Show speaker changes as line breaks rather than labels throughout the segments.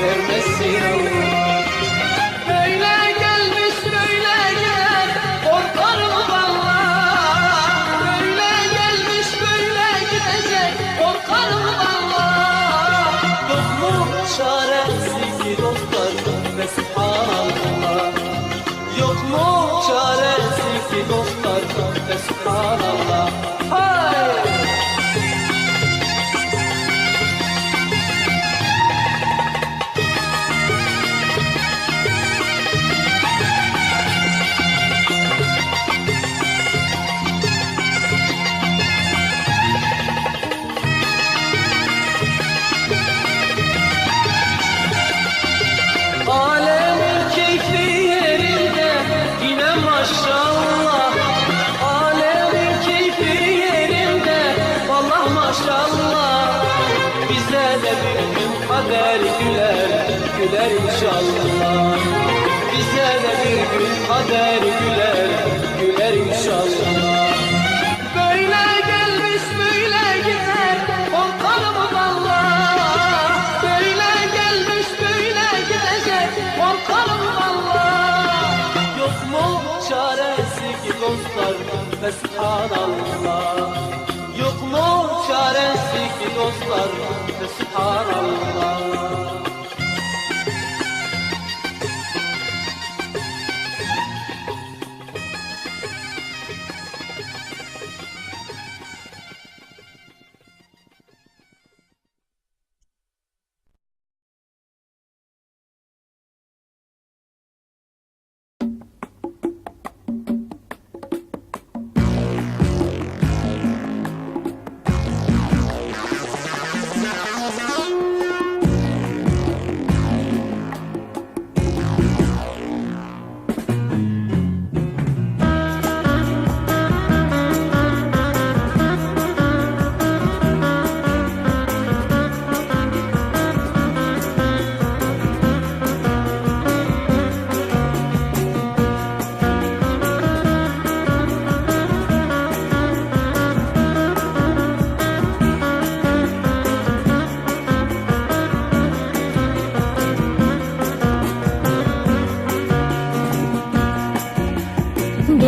vermesin. Allah Böyle gelmiş böyle gider korkarım valla Böyle gelmiş böyle gidecek korkarım valla Yok mu çaresi ki dostlar ve Yok mu çaresi ki dostlar ve bir kader güler güler inşallah. Bize de bir gün kader güler güler inşallah. Böyle gelmiş böyle gider korkarım valla Böyle gelmiş böyle gidecek korkarım valla Yok mu çaresi ki dostlar? Mu çaresi ki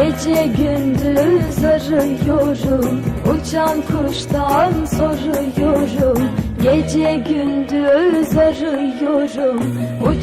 Gece gündüz arıyorum Uçan kuştan soruyorum. Gece gündüz arıyorum Uç